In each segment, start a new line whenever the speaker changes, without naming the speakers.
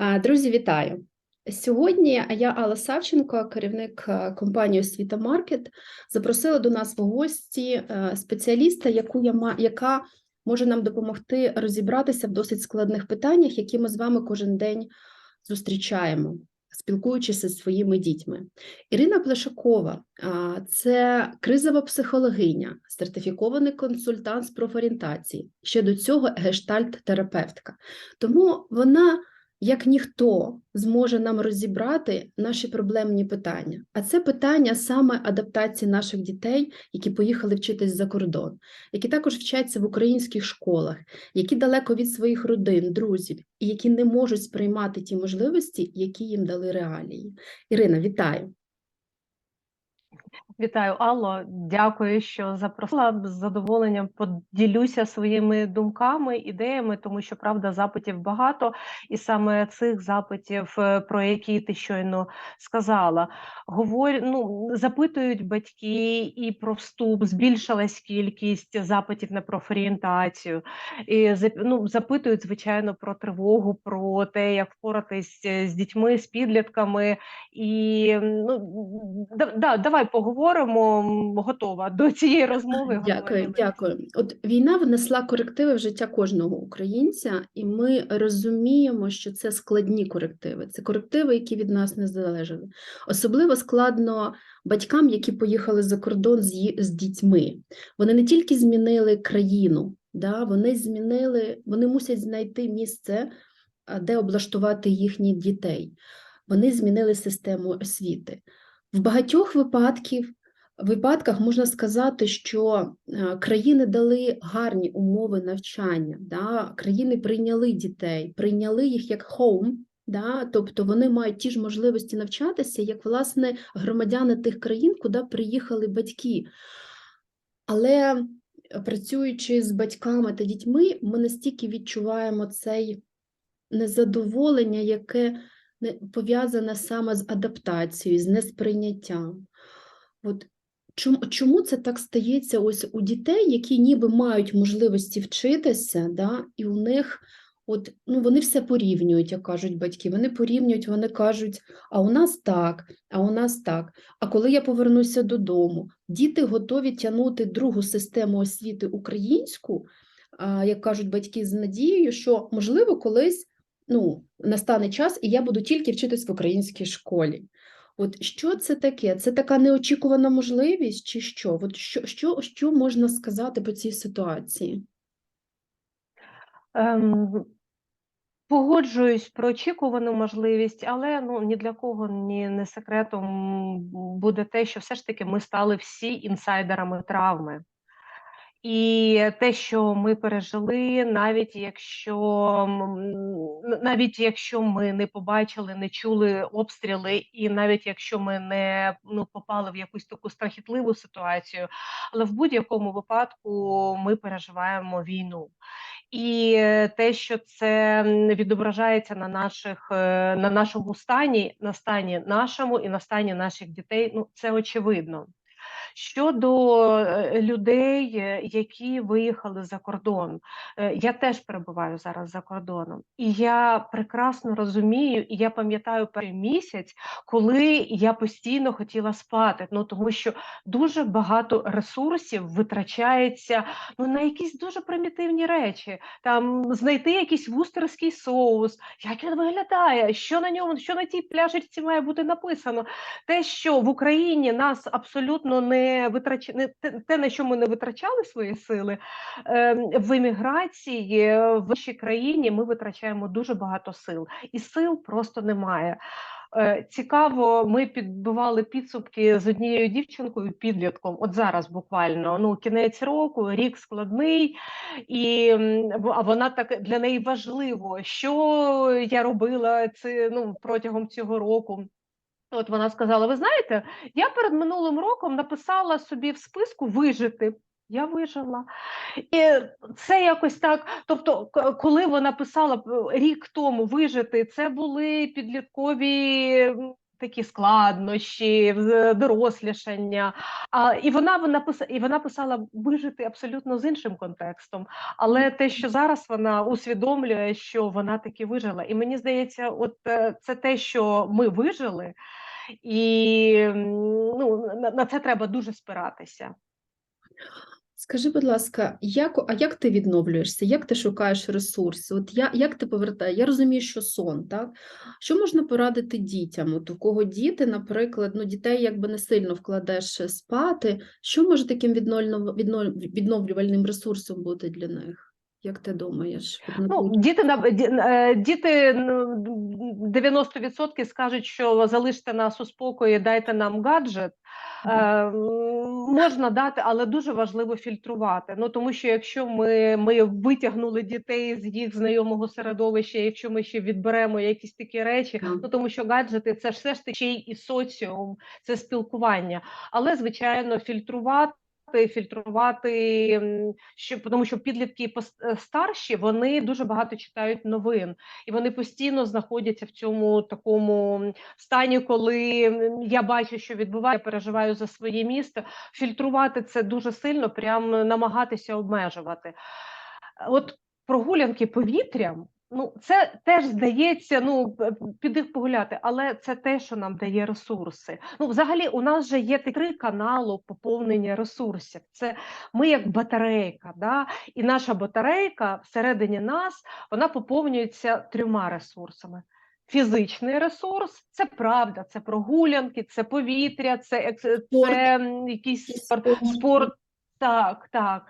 Друзі, вітаю! Сьогодні я, Алла Савченко, керівник е, компанії Освіта Маркет, запросила до нас в гості е, спеціаліста, яку я яка може нам допомогти розібратися в досить складних питаннях, які ми з вами кожен день зустрічаємо, спілкуючись зі своїми дітьми. Ірина Плешакова це кризова психологиня, сертифікований консультант з профорієнтації. Ще до цього гештальт-терапевтка. Тому вона як ніхто зможе нам розібрати наші проблемні питання. А це питання саме адаптації наших дітей, які поїхали вчитись за кордон, які також вчаться в українських школах, які далеко від своїх родин, друзів, і які не можуть сприймати ті можливості, які їм дали реалії. Ірина, вітаю!
Вітаю, Алло. Дякую, що запросила. З задоволенням поділюся своїми думками, ідеями, тому що правда запитів багато, і саме цих запитів, е, про які ти щойно сказала, говор... ну, запитують батьки і про вступ, збільшилась кількість запитів на профорієнтацію, і ну, запитують, звичайно, про тривогу, про те, як впоратись з дітьми, з підлітками. І ну, да, давай поговоримо. М, Готова до цієї розмови.
Дякую,
ділитися.
дякую. От війна внесла корективи в життя кожного українця, і ми розуміємо, що це складні корективи. Це корективи, які від нас не залежали. Особливо складно батькам, які поїхали за кордон з, з дітьми. Вони не тільки змінили країну, да, вони змінили, вони мусять знайти місце, де облаштувати їхніх дітей. Вони змінили систему освіти. В багатьох випадків випадках можна сказати, що е, країни дали гарні умови навчання, да? країни прийняли дітей, прийняли їх як home, да? тобто вони мають ті ж можливості навчатися, як власне громадяни тих країн, куди приїхали батьки. Але е, працюючи з батьками та дітьми, ми настільки відчуваємо цей незадоволення, яке пов'язане саме з адаптацією, з несприйняттям. От чому, чому це так стається ось у дітей, які ніби мають можливості вчитися, да, і у них от, ну, вони все порівнюють, як кажуть батьки. Вони порівнюють, вони кажуть, а у нас так, а у нас так. А коли я повернуся додому, діти готові тягнути другу систему освіти українську, як кажуть батьки, з надією, що можливо колись ну, настане час, і я буду тільки вчитись в українській школі. От що це таке? Це така неочікувана можливість, чи що? От що, що, що можна сказати по цій ситуації?
Ем, погоджуюсь про очікувану можливість, але ну ні для кого ні не секретом буде те, що все ж таки ми стали всі інсайдерами травми. І те, що ми пережили, навіть якщо навіть якщо ми не побачили, не чули обстріли, і навіть якщо ми не ну попали в якусь таку страхітливу ситуацію, але в будь-якому випадку ми переживаємо війну. І те, що це відображається на наших е, на нашому стані, на стані нашому і на стані наших дітей, ну це очевидно. Щодо е, людей, е, які виїхали за кордон, е, я теж перебуваю зараз за кордоном, і я прекрасно розумію, і я пам'ятаю перший місяць, коли я постійно хотіла спати. Ну тому що дуже багато ресурсів витрачається ну на якісь дуже примітивні речі. Там знайти якийсь вустерський соус, як він виглядає, що на ньому, що на тій пляшечці має бути написано. Те, що в Україні нас абсолютно не витрач... не те, на що ми не витрачали свої сили, е, в еміграції в іншій країні ми витрачаємо дуже багато сил, і сил просто немає. Е, Цікаво, ми підбивали підсумки з однією дівчинкою, підлітком. От зараз буквально ну кінець року, рік складний, і а вона так для неї важливо, що я робила це ну протягом цього року. От вона сказала: Ви знаєте, я перед минулим роком написала собі в списку вижити. Я вижила. І це якось так. Тобто, коли вона писала рік тому вижити, це були підліткові такі складнощі, дорослішання. А, і вона вона пис- і вона писала вижити абсолютно з іншим контекстом. Але те, що зараз вона усвідомлює, що вона таки вижила. І мені здається, от е, це те, що ми вижили, і ну, на, це треба дуже спиратися.
Скажи, будь ласка, як, а як ти відновлюєшся? Як ти шукаєш ресурси? От я, як ти повертаєш? Я розумію, що сон, так? Що можна порадити дітям? От у кого діти, наприклад, ну дітей якби не сильно вкладеш спати. Що може таким відновлювальним ресурсом бути для них? Як ти думаєш?
Ну, діти на е, діти ну, 90% скажуть, що залиште нас у спокої, дайте нам гаджет. Е, можна дати, але дуже важливо фільтрувати. Ну тому що якщо ми, ми витягнули дітей з їх знайомого середовища, якщо ми ще відберемо якісь такі речі, ну тому що гаджети це ж все ж таки ще й і соціум, це спілкування. Але звичайно, фільтрувати. Фільтрувати, що тому, що підлітки е, старші вони дуже багато читають новин, і вони постійно знаходяться в цьому такому стані, коли я бачу, що відбувається, переживаю за своє місто. Фільтрувати це дуже сильно, прям намагатися обмежувати. От прогулянки повітрям. Ну, це теж здається, ну піди погуляти, але це те, що нам дає ресурси. Ну, взагалі, у нас же є три канали поповнення ресурсів. Це ми як батарейка, да? і наша батарейка всередині нас вона поповнюється трьома ресурсами. Фізичний ресурс це правда, це прогулянки, це повітря, це,
Спорт.
це якийсь спорт, спорт. Так, так.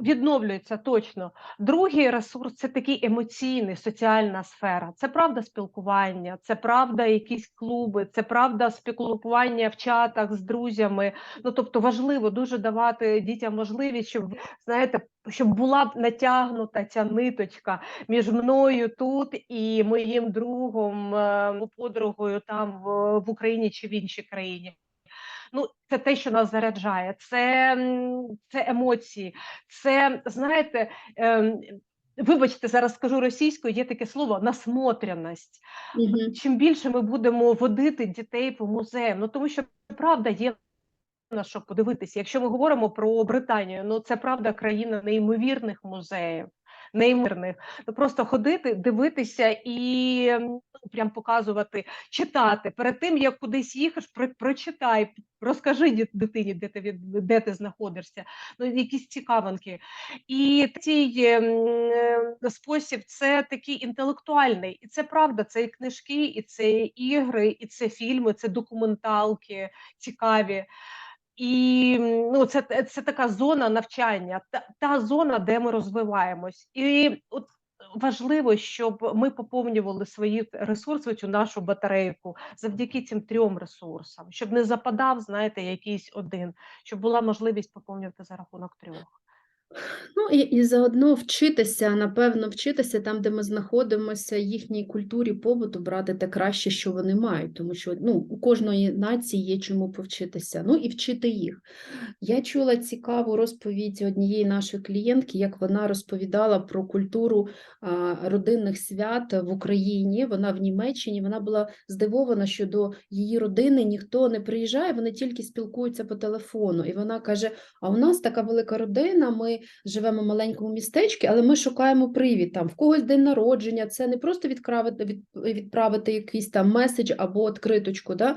Відновлюється точно. Другий ресурс це такий емоційний, соціальна сфера. Це правда спілкування, це правда якісь клуби, це правда спілкування в чатах з друзями. Ну тобто важливо дуже давати дітям можливість, щоб знаєте, щоб була б натягнута ця ниточка між мною тут і моїм другом, е, подругою там в Україні чи в іншій країні. Ну, це те, що нас заряджає, це, це емоції, це знаєте. ем, Вибачте, зараз скажу російською, є таке слово насмотреність.
Мгм.
Чим більше ми будемо водити дітей по музеям, ну тому що правда є на що подивитися. Якщо ми говоримо про Британію, ну це правда країна неймовірних музеїв. Неймовірних, ну просто ходити, дивитися і ну, прям показувати, читати. Перед тим як кудись про, прочитай, розкажи дитині, де ти від де ти знаходишся. Ну якісь цікавинки. І цей ем, е, спосіб це такий інтелектуальний, і це правда. Це і книжки, і це ігри, і це фільми, це документалки цікаві. І ну, це, це така зона навчання, та, та зона, де ми розвиваємось. І от важливо, щоб ми поповнювали свої ресурси, цю нашу батарейку завдяки цим трьом ресурсам, щоб не западав, знаєте, якийсь один, щоб була можливість поповнювати за рахунок трьох.
Ну і, і заодно вчитися, напевно, вчитися там, де ми знаходимося, їхній культурі побуту, брати те краще, що вони мають, тому що ну, у кожної нації є чому повчитися, ну і вчити їх. Я чула цікаву розповідь однієї нашої клієнтки, як вона розповідала про культуру а, родинних свят в Україні. Вона в Німеччині. Вона була здивована, що до її родини ніхто не приїжджає, вони тільки спілкуються по телефону. І вона каже: А у нас така велика родина. Ми живемо в маленькому містечку, але ми шукаємо привід. Там в когось день народження. Це не просто відправити, від, відправити якийсь там меседж або відкриточку. Да?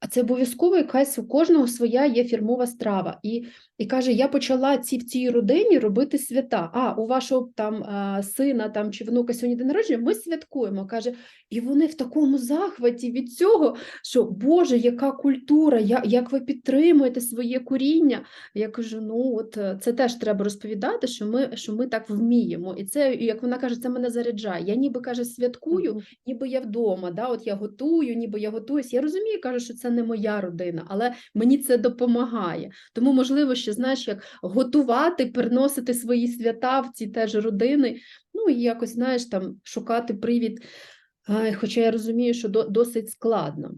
А це обов'язково якась у кожного своя є фірмова страва. І, і каже: я почала ці в цій родині робити свята. А у вашого там сина там чи внука сьогодні день народження, ми святкуємо. каже, і вони в такому захваті від цього, що Боже, яка культура, як ви підтримуєте своє коріння. Я кажу: ну от е, це теж треба розповідати, що ми, що ми так вміємо. І це, як вона каже, це мене заряджає. Я ніби каже, святкую, ніби я вдома, да, от я готую, ніби я готуюсь. Я розумію, кажу, що це не моя родина, але мені це допомагає. Тому, можливо, ще знаєш, як готувати, переносити свої свята в ці теж родини. Ну і якось знаєш там шукати привід Хоча я розумію, що до- досить складно.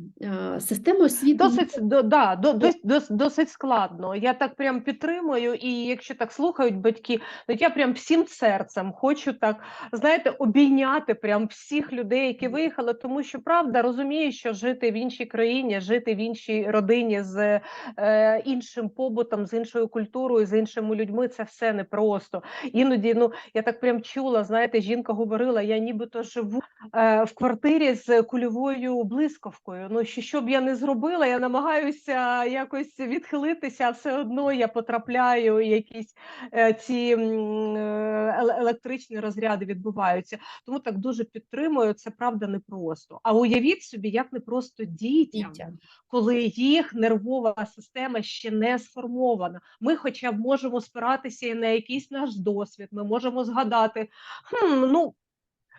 Система освіти
Досить, до, да, до, дос- дос- досить складно. Я так прям підтримую, і якщо так слухають батьки, то я прям всім серцем хочу так, знаєте, обійняти прям всіх людей, які виїхали, тому що правда розумію, що жити в іншій країні, жити в іншій родині з е, іншим побутом, з іншою культурою, з іншими людьми, це все непросто. Іноді, ну я так прям чула, знаєте, жінка говорила, я нібито живу е, в квартирі з кульовою блискавкою. Ну що, що б я не зробила, я намагаюся якось відхилитися, а все одно я потрапляю, якісь е, ці е, еле- електричні розряди відбуваються. Тому так дуже підтримую. Це правда непросто. А уявіть собі, як непросто дітям,
дітям.
коли їх нервова система ще не сформована. Ми, хоча б можемо спиратися і на якийсь наш досвід, ми можемо згадати, хм, ну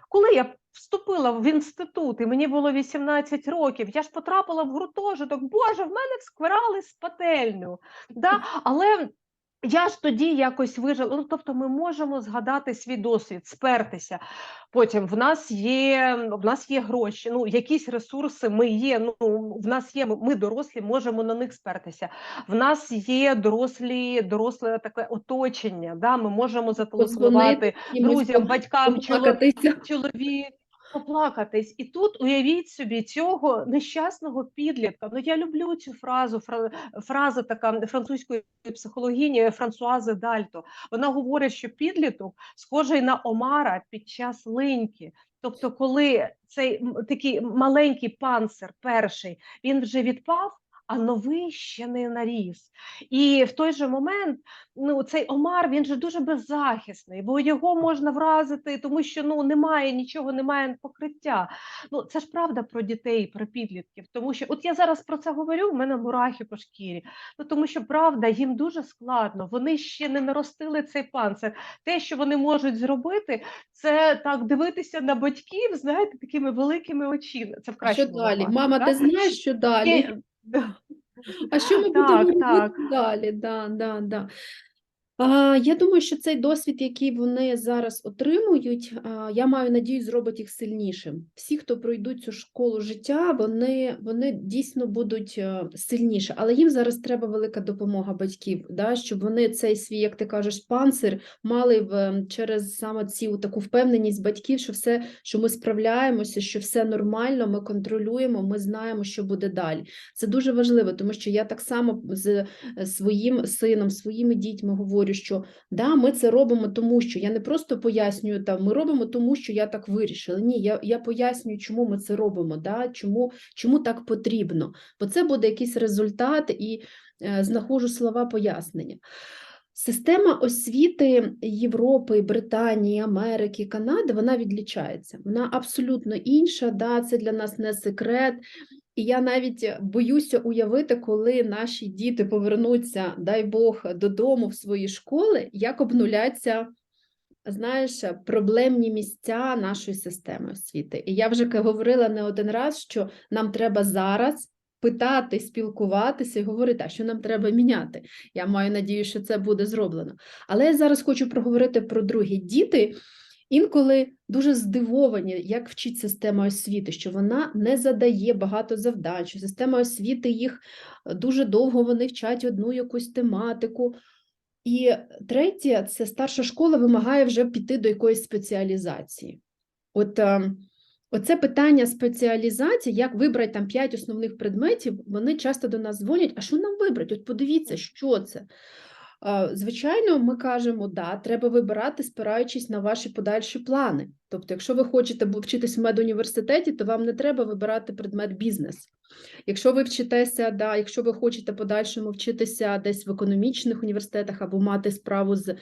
коли я вступила в інститут і мені було 18 років, я ж потрапила в гуртожиток. Боже, в мене всквирали з пательню. Да? Але я ж тоді якось вижила. Ну, тобто, ми можемо згадати свій досвід, спертися. Потім в нас є в нас є гроші. Ну, якісь ресурси ми є. Ну в нас є. Ми дорослі, можемо на них спертися. В нас є дорослі, доросле таке оточення. Да? Ми можемо зателефонувати друзям, батькам, чоловікам чоловік поплакатись. І тут уявіть собі цього нещасного підлітка. Ну я люблю цю фразу. фра- Фраза така французької психологині Франсуази Дальто. Вона говорить, що підліток схожий на омара під час линьки. Тобто, коли цей такий маленький панцир, перший, він вже відпав. А новий ще не наріс, і в той же момент ну цей омар він же дуже беззахисний, бо його можна вразити, тому що ну немає нічого, немає покриття. Ну це ж правда про дітей, про підлітків. Тому що от я зараз про це говорю, в мене мурахи по шкірі. Ну тому що правда, їм дуже складно. Вони ще не наростили цей панцир. Те, що вони можуть зробити, це так дивитися на батьків, знаєте, такими великими очима. Це в
А що далі? Мама, ти знаєш, що далі?
Да.
А що ми
Так,
будемо робити
так.
далі? Да, да, да. Я думаю, що цей досвід, який вони зараз отримують, я маю надію, зробить їх сильнішим. Всі, хто пройдуть цю школу життя, вони, вони дійсно будуть е, сильніші, але їм зараз треба велика допомога батьків, да, щоб вони цей свій, як ти кажеш, панцир мали в, ем, через саме цю таку впевненість батьків, що все, що ми справляємося, що все нормально, ми контролюємо, ми знаємо, що буде далі. Це дуже важливо, тому що я так само з е, своїм сином, своїми дітьми говорю, що да, ми це робимо тому, що я не просто пояснюю там, ми робимо тому, що я так вирішила. Ні, я, я пояснюю, чому ми це робимо, да, чому, чому так потрібно, бо це буде якийсь результат і е, знаходжу слова пояснення. Система освіти Європи, Британії, Америки, Канади вона відлічається. Вона абсолютно інша. Да, це для нас не секрет. І я навіть боюся уявити, коли наші діти повернуться, дай Бог, додому в свої школи, як обнуляться, знаєш, проблемні місця нашої системи освіти. І я вже говорила не один раз, що нам треба зараз питати, спілкуватися і говорити, а що нам треба міняти. Я маю надію, що це буде зроблено. Але я зараз хочу проговорити про другі діти. Інколи дуже здивовані, як вчить система освіти, що вона не задає багато завдань, що система освіти їх е, дуже довго вони вчать одну якусь тематику. І третє, це старша школа вимагає вже піти до якоїсь спеціалізації. От е, оце питання спеціалізації, як вибрати там п'ять основних предметів, вони часто до нас дзвонять, а що нам вибрати? От подивіться, що це. Е, Звичайно, ми кажемо, да, треба вибирати, спираючись на ваші подальші плани. Тобто, якщо ви хочете вчитись в медуніверситеті, то вам не треба вибирати предмет бізнес. Якщо ви вчитеся, да, якщо ви хочете подальшому вчитися десь в економічних університетах або мати справу з,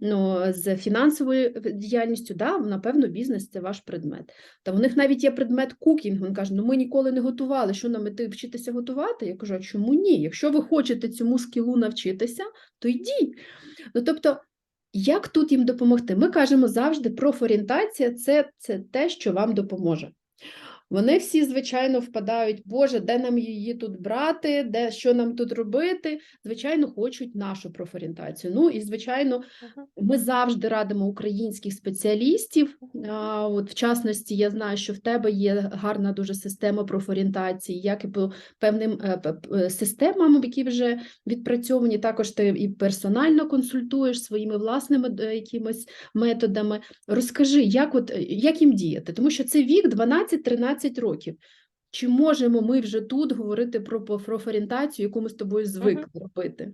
ну, з фінансовою діяльністю, да, напевно, бізнес це ваш предмет. Та у них навіть є предмет кукінг. Він каже, ну ми ніколи не готували. Що нам іти вчитися готувати? Я кажу, а чому ні? Якщо ви хочете цьому скілу навчитися, то йдіть. Ну, тобто, як тут їм допомогти? Ми кажемо завжди, профорієнтація це, це те, що вам допоможе. Вони всі, звичайно, впадають, Боже, де нам її тут брати, де, що нам тут робити? Звичайно, хочуть нашу профорієнтацію. Ну і, звичайно, ми завжди радимо українських спеціалістів. А, От, в частності, я знаю, що в тебе є гарна дуже система профорієнтації, як і по певним е, п- системам, які вже відпрацьовані. Також ти і персонально консультуєш своїми власними е, якимись методами. Розкажи, як, от, е, як їм діяти? Тому що це вік 12-13 років. Чи можемо ми вже тут говорити про профорієнтацію, яку ми з тобою звикли робити?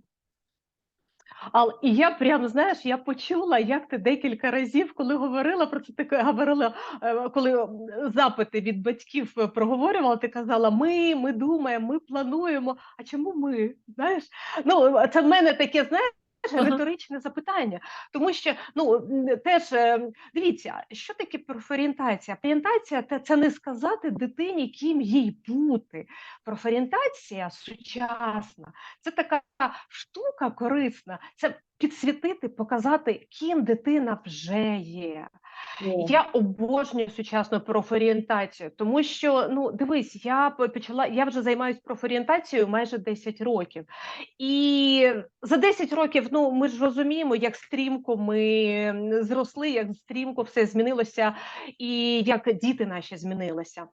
Але і я прям знаєш, я почула, як ти декілька разів, коли говорила про це, ти говорила, е, коли запити від батьків е, проговорювала, ти казала: ми, ми думаємо, ми плануємо. А чому ми? Знаєш, ну це в мене таке, знаєш.
Ага.
Риторичне запитання, тому що ну теж е, дивіться, що таке профорієнтація? Орієнтація це, це не сказати дитині, ким їй бути. Профорієнтація сучасна, це така штука корисна, це підсвітити, показати, ким дитина вже є.
О.
Я обожнюю сучасну профорієнтацію, тому що ну дивись, я почала, я вже займаюся профорієнтацією майже 10 років. І за 10 років, ну ми ж розуміємо, як стрімко ми зросли, як стрімко все змінилося, і як діти наші змінилися.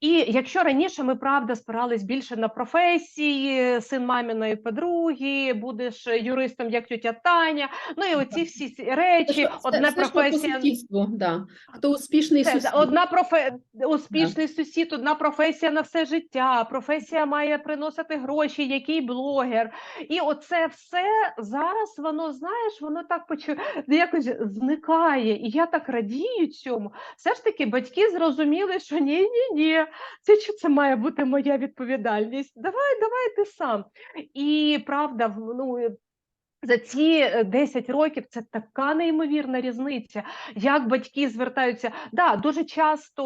І якщо раніше ми правда спирались більше на професії, син маміної подруги, будеш юристом, як тетя Таня, ну і оці всі речі,
це-
одна
це
професія.
да. Хто успішний
Це
сусід?
одна профе... успішний сусід, одна професія на все життя. Професія має приносити гроші, який блогер. І оце все зараз воно знаєш, воно так почу... якось зникає. І я так радію цьому. Все ж таки, батьки зрозуміли, що ні, ні, ні, це що це має бути моя відповідальність. Давай, давай ти сам. І правда, ну. За ці е, 10 років це така неймовірна різниця, як батьки звертаються. Да, дуже часто,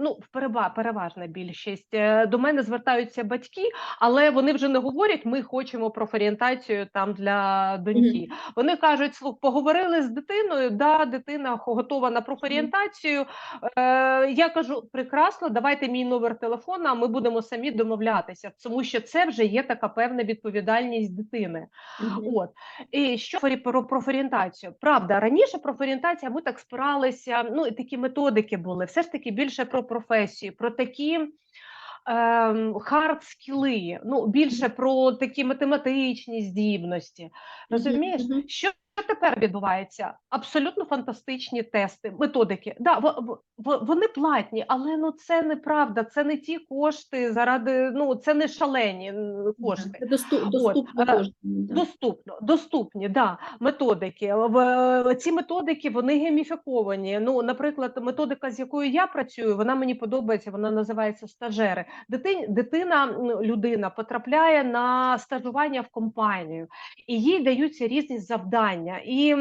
ну перева- переважна більшість е, до мене звертаються батьки, але вони вже не говорять, ми хочемо профорієнтацію там для доньки. Вони кажуть: слух, поговорили з дитиною. Да, дитина готова на профорієнтацію. Е, я кажу, прекрасно, давайте мій номер телефона, а ми будемо самі домовлятися, тому що це вже є така певна відповідальність дитини. От і що про профорієнтацію? Правда, раніше профорієнтація, ми так спиралися. Ну і такі методики були. Все ж таки більше про професію, про такі. ем, Хард скіли, ну більше про такі математичні здібності. Розумієш,
мгм.
Що тепер відбувається? Абсолютно фантастичні тести, методики. Да, в- в- вони платні, але ну це неправда. Це не ті кошти заради. Ну це не шалені кошти.
Це доступ, доступно
е,
кожному. да.
Доступно, доступні, да, методики. В, ці методики вони гейміфіковані. Ну, наприклад, методика, з якою я працюю, вона мені подобається. Вона називається стажери. Дитин, дитина, людина потрапляє на стажування в компанію, і їй даються різні завдання. І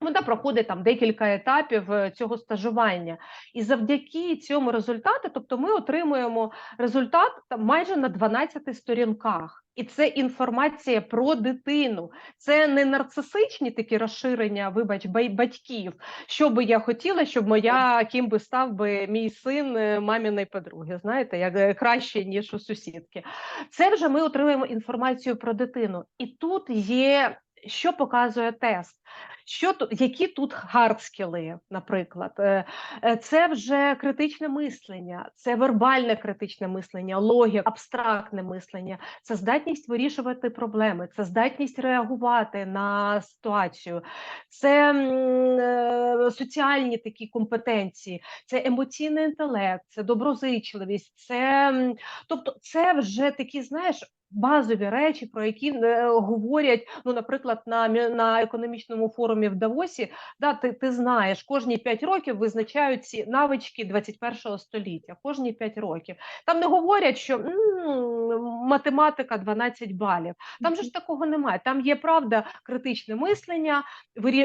вона проходить там декілька етапів е, цього стажування, і завдяки цьому результату, тобто ми отримуємо результат там майже на 12 сторінках. І це інформація про дитину. Це не нарцисичні такі розширення, вибач, батьків. Що би я хотіла, щоб моя ким би став би мій син е, маміної подруги. Знаєте, як е, краще ніж у сусідки. Це вже ми отримуємо інформацію про дитину, і тут є. Що показує тест? Що які тут хардскіли, наприклад, Е, е, це вже критичне мислення, це вербальне критичне мислення, логіка, абстрактне мислення, це здатність вирішувати проблеми, це здатність реагувати на ситуацію, це е, соціальні такі компетенції, це емоційний інтелект, це доброзичливість, це тобто, це вже такі, знаєш. Базові речі, про які е, говорять, ну, наприклад, на, на економічному форумі в Давосі, да, ти, ти знаєш, кожні 5 років визначають ці навички 21 століття, кожні 5 років. Там не говорять, що «М, математика 12 балів. Там же ж такого немає. Там є правда критичне мислення,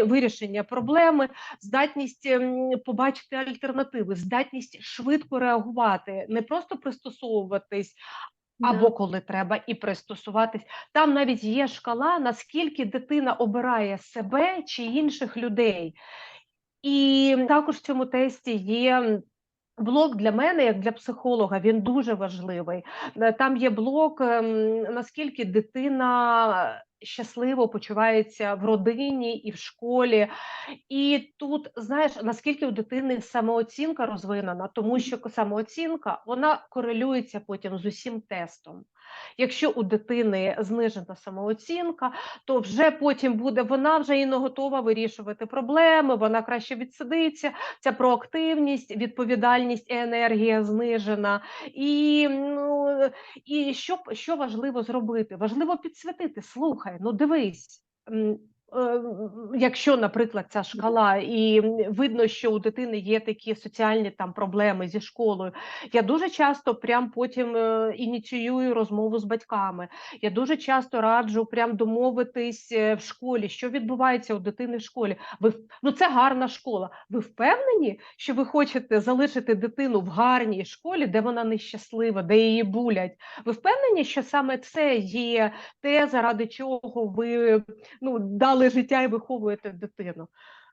вирішення проблеми, здатність ем, побачити альтернативи, здатність швидко реагувати, не просто пристосовуватись. Або коли треба і пристосуватись. Там навіть є шкала, наскільки дитина обирає себе чи інших людей. І також в цьому тесті є Блок для мене, як для психолога, він дуже важливий. Е, Там є блок, ем, наскільки дитина щасливо почувається в родині і в школі. І тут, знаєш, наскільки у дитини самооцінка розвинена, тому що самооцінка вона корелюється потім з усім тестом. Якщо у дитини знижена самооцінка, то вже потім буде вона вже і не готова вирішувати проблеми, вона краще відсидиться, ця проактивність, відповідальність і енергія знижена. І, ну, і що, що важливо зробити? Важливо підсвітити. Слухай, ну дивись. М, е, м, Якщо, наприклад, ця шкала, і видно, що у дитини є такі соціальні там проблеми зі школою, я дуже часто прям потім е, ініціюю розмову з батьками. Я дуже часто раджу прям домовитись е, в школі, що відбувається у дитини в школі. Ви ну це гарна школа. Ви впевнені, що ви хочете залишити дитину в гарній школі, де вона нещаслива, де її булять? Ви впевнені, що саме це є те, заради чого ви ну дали життя і виховуєте дитину?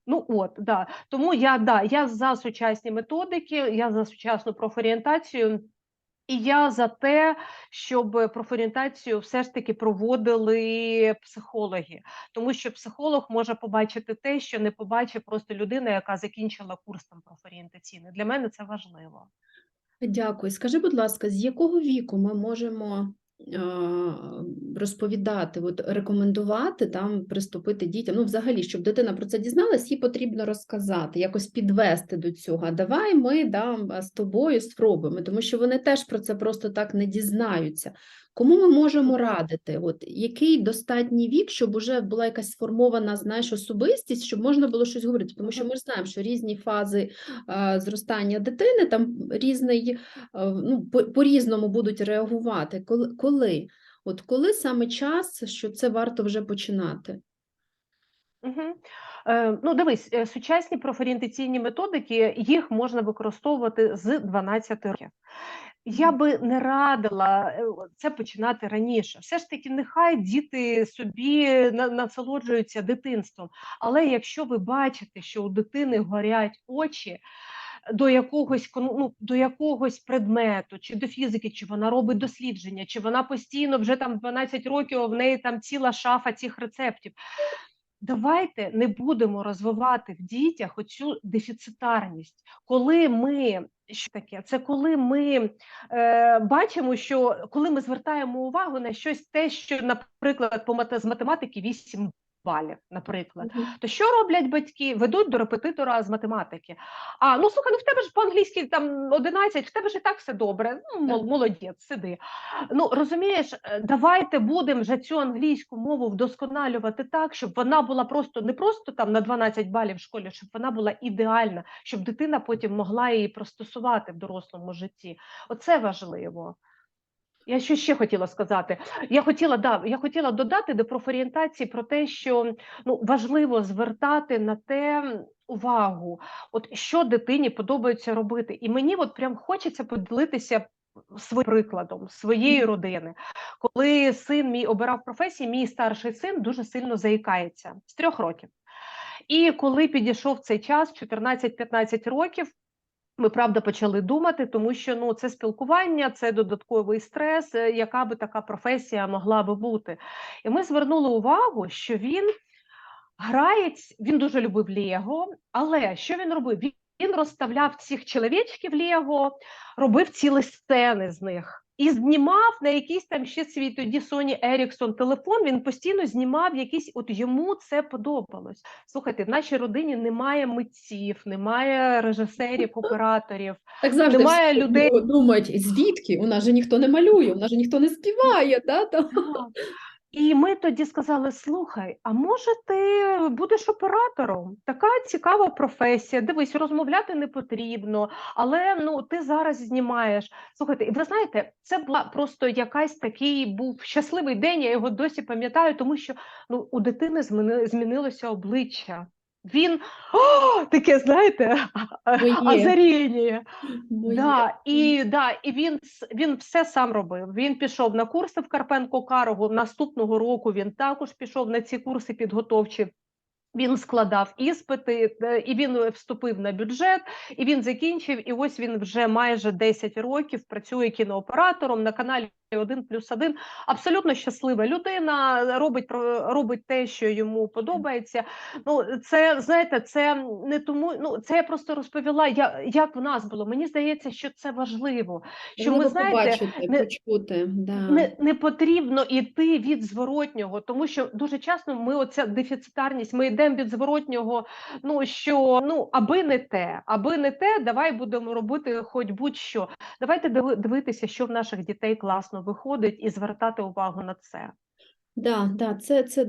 Ну от да. Тому я да я за сучасні методики, я за сучасну профорієнтацію. І я за те, щоб профорієнтацію все ж таки проводили психологи, тому що психолог може побачити те, що не побачить просто людина, яка закінчила курс там профорієнтаційний. Для мене це важливо.
Дякую. Скажи, будь ласка, з якого віку ми можемо розповідати, от, рекомендувати там приступити дітям? Ну, взагалі, щоб дитина про це дізналась, їй потрібно розказати, якось підвести до цього. Давай ми да, з тобою спробуємо, тому що вони теж про це просто так не дізнаються. Кому ми можемо радити? От який достатній вік, щоб вже була якась сформована, знаєш, особистість, щоб можна було щось говорити? Тому що ми ж знаємо, що різні фази е, зростання дитини там різний, е, ну, по- по-різному будуть реагувати. Коли, коли? От коли саме час, що це варто вже починати?
Угу. Е, ну, дивись, е, сучасні профорієнтаційні методики, їх можна використовувати з 12 років. Я би не радила е, це починати раніше. Все ж таки, нехай діти собі насолоджуються дитинством. Але якщо ви бачите, що у дитини горять очі до якогось ну, до якогось предмету, чи до фізики, чи вона робить дослідження, чи вона постійно вже там 12 років, в неї там ціла шафа цих рецептів. Давайте не будемо розвивати в дітях оцю дефіцитарність. Коли ми що таке? Це коли ми е, бачимо, що коли ми звертаємо увагу на щось, те, що, наприклад, по з математики 8 балів, наприклад,
Мгм.
то що роблять батьки? Ведуть до репетитора з математики. А ну слухай, ну в тебе ж по-англійськи там 11, в тебе ж і так все добре. Ну, молодець, сиди. Ну розумієш, е, давайте будемо вже цю англійську мову вдосконалювати так, щоб вона була просто не просто там на 12 балів в школі, щоб вона була ідеальна, щоб дитина потім могла її простосувати в дорослому житті. Оце важливо. Я що ще хотіла сказати? Я хотіла да, я хотіла додати до профорієнтації про те, що ну важливо звертати на те увагу, от що дитині подобається робити. І мені от прям хочеться поділитися своїм прикладом своєї родини. Коли син мій обирав професію, мій старший син дуже сильно заїкається з трьох років. І коли підійшов цей час, 14-15 років. Ми правда почали думати, тому що ну це спілкування, це додатковий стрес, е, яка би така професія могла би бути. І ми звернули увагу, що він граєць, він дуже любив Лего, але що він робив? Він, розставляв цих чоловічків Лего, робив цілі сцени з них. І знімав на якийсь там ще свій тоді Sony Ericsson телефон. Він постійно знімав якісь, от йому це подобалось. Слухайте, в нашій родині немає митців, немає режисерів, операторів.
Так завжди
Немає людей.
думають, звідки? У нас же ніхто не малює, у нас же ніхто не співає. Да?
І ми тоді сказали: слухай, а може ти будеш оператором? Така цікава професія. Дивись, розмовляти не потрібно, але ну ти зараз знімаєш. Слухайте, і ви знаєте, це була просто якась такий був щасливий день. Я його досі пам'ятаю, тому що ну у дитини зміни, змінилося обличчя. Він о, таке, знаєте, озаріння. Да, і, да, і він, він все сам робив. Він пішов на курси в Карпенко Карого. Наступного року він також пішов на ці курси підготовчі. Він складав іспити, е, і він вступив на бюджет, і він закінчив. І ось він вже майже 10 років працює кінооператором на каналі 1 плюс 1. Абсолютно щаслива людина, робить робить те, що йому подобається. Ну, це знаєте, це не тому. Ну це я просто розповіла, я, як в нас було. Мені здається, що це важливо. Що ви
Важливо
знаєте,
побачити,
не-
почути. Да.
не, не потрібно йти від зворотнього, тому що дуже часто ми оця дефіцитарність, ми йдемо від зворотнього. Ну що ну аби не те, аби не те, давай будемо робити хоч будь-що. Давайте дивитися, що в наших дітей класно виходить, і звертати увагу на це.
Да, да, це, це,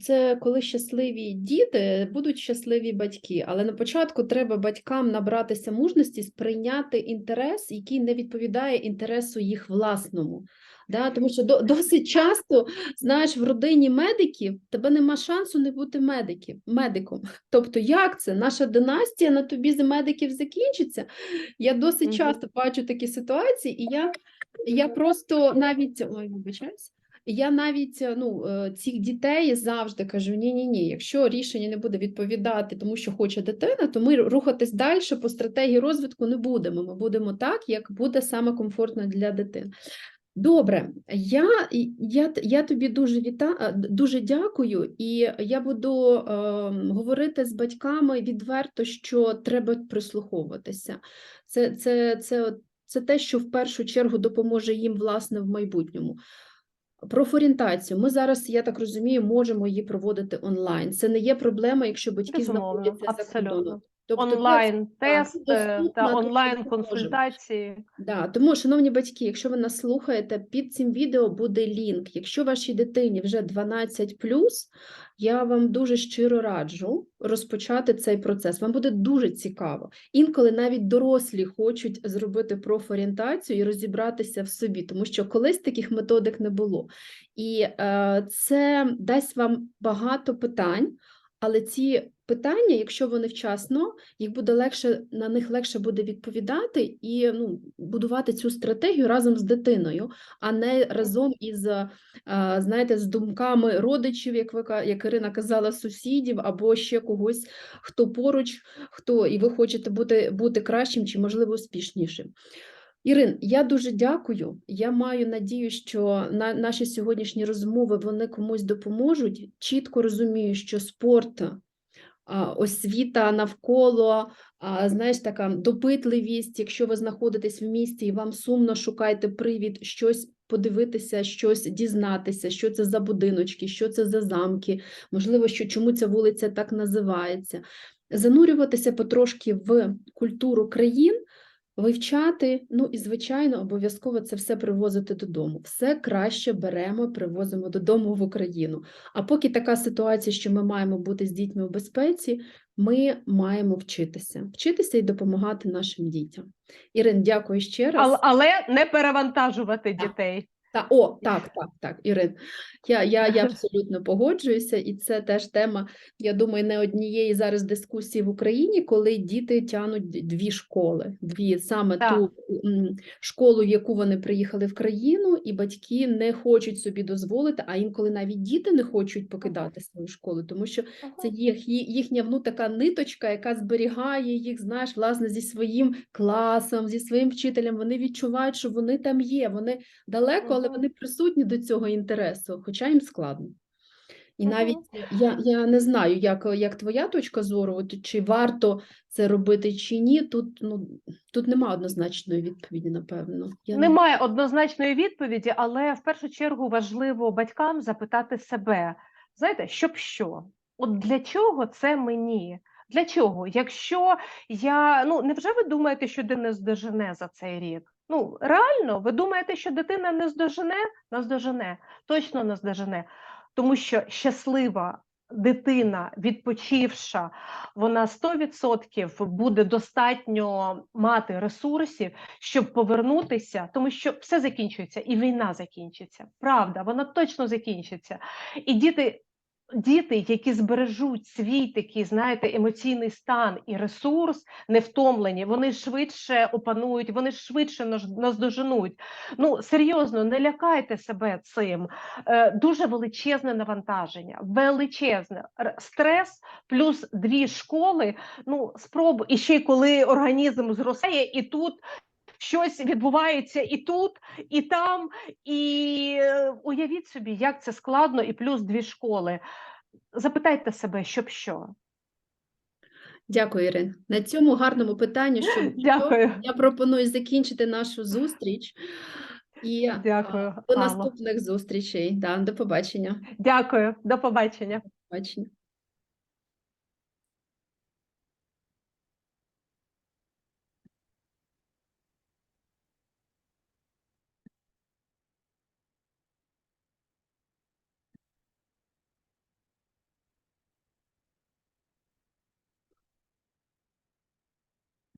це коли щасливі діти, будуть щасливі батьки, але на початку треба батькам набратися мужності сприйняти інтерес, який не відповідає інтересу їх власному. Да? Тому що до, досить часто, знаєш, в родині медиків тебе нема шансу не бути медиків, медиком. Тобто, як це? Наша династія на тобі з медиків закінчиться. Я досить часто бачу такі ситуації, і я, я просто навіть ой, вибачаюсь. Я навіть е, ну, е, цих дітей завжди кажу: ні, ні, ні, якщо рішення не буде відповідати тому, що хоче дитина, то ми рухатись далі по стратегії розвитку не будемо. Ми будемо так, як буде саме комфортно для дитини. Добре, я, я, я тобі дуже віта, дуже дякую, і я буду е, говорити з батьками відверто, що треба прислуховуватися. Це, це, це, от- це те, що в першу чергу допоможе їм власне в майбутньому. Профорієнтацію. Ми зараз, я так розумію, можемо її проводити онлайн. Це не є проблема, якщо батьки
Безумовно,
знаходяться за
абсолютно.
кордоном. Тобто
Онлайн тест та онлайн консультації.
Да, тому, шановні батьки, якщо ви нас слухаєте, під цим відео буде лінк. Якщо вашій дитині вже 12 я вам дуже щиро раджу розпочати цей процес. Вам буде дуже цікаво. Інколи навіть дорослі хочуть зробити профорієнтацію і розібратися в собі, тому що колись таких методик не було. І е, це дасть вам багато питань. Але ці питання, якщо вони вчасно, їх буде легше на них легше буде відповідати і ну, будувати цю стратегію разом з дитиною, а не разом із знаєте, з думками родичів, як ви як Ірина казала, сусідів або ще когось, хто поруч, хто і ви хочете бути, бути кращим чи можливо успішнішим. Ірин, я дуже дякую. Я маю надію, що на наші сьогоднішні розмови вони комусь допоможуть. Чітко розумію, що спорт, освіта навколо, знаєш, така допитливість. Якщо ви знаходитесь в місті і вам сумно, шукайте привід щось подивитися, щось дізнатися, що це за будиночки, що це за замки, можливо, що чому ця вулиця так називається. Занурюватися потрошки в культуру країн вивчати, ну і, звичайно, обов'язково це все привозити додому. Все краще беремо, привозимо додому в Україну. А поки така ситуація, що ми маємо бути з дітьми в безпеці, ми маємо вчитися, вчитися і допомагати нашим дітям. Ірин, дякую ще раз.
Але, але не перевантажувати
Так.
дітей.
Та, о, так, так, так, Ірин. Я, я, я абсолютно погоджуюся, і це теж тема, я думаю, не однієї зараз дискусії в Україні, коли діти тянуть дві школи, дві саме
Так.
ту м, школу, в яку вони приїхали в країну, і батьки не хочуть собі дозволити, а інколи навіть діти не хочуть покидати свою школу, тому що це їх, їхня ну, така ниточка, яка зберігає їх, знаєш, власне, зі своїм класом, зі своїм вчителем. Вони відчувають, що вони там є, вони далеко, але вони присутні до цього інтересу, хоча їм складно. І навіть я, я не знаю, як, як твоя точка зору, от чи варто це робити чи ні. Тут, ну, тут нема однозначної відповіді, напевно. Я не-
Немає однозначної відповіді, але в першу чергу важливо батькам запитати себе: знаєте, щоб що? От для чого це мені? Для чого? Якщо я ну невже ви думаєте, що дитина не здожене за цей рік? Ну реально, ви думаєте, що дитина не здожене? Наздожене, точно не здожене, тому що щаслива дитина, відпочивша, вона 100% буде достатньо мати ресурсів, щоб повернутися, тому що все закінчується, і війна закінчиться. Правда, вона точно закінчиться. І діти діти, які збережуть свій такий, знаєте, емоційний стан і ресурс, не втомлені, вони швидше опанують, вони швидше наздоженуть. Ну серйозно, не лякайте себе цим. Е, дуже величезне навантаження, величезне стрес, плюс дві школи. Ну спробуй і ще й коли організм зростає, і тут. Щось відбувається і тут, і там, і е, уявіть собі, як це складно, і плюс дві школи. Запитайте себе, щоб що.
Дякую, Ірин. На цьому гарному питанню, що
Дякую.
я пропоную закінчити нашу зустріч. І
Дякую,
до
Алло.
наступних зустрічей. Да, до побачення.
Дякую, до побачення.
Побачення.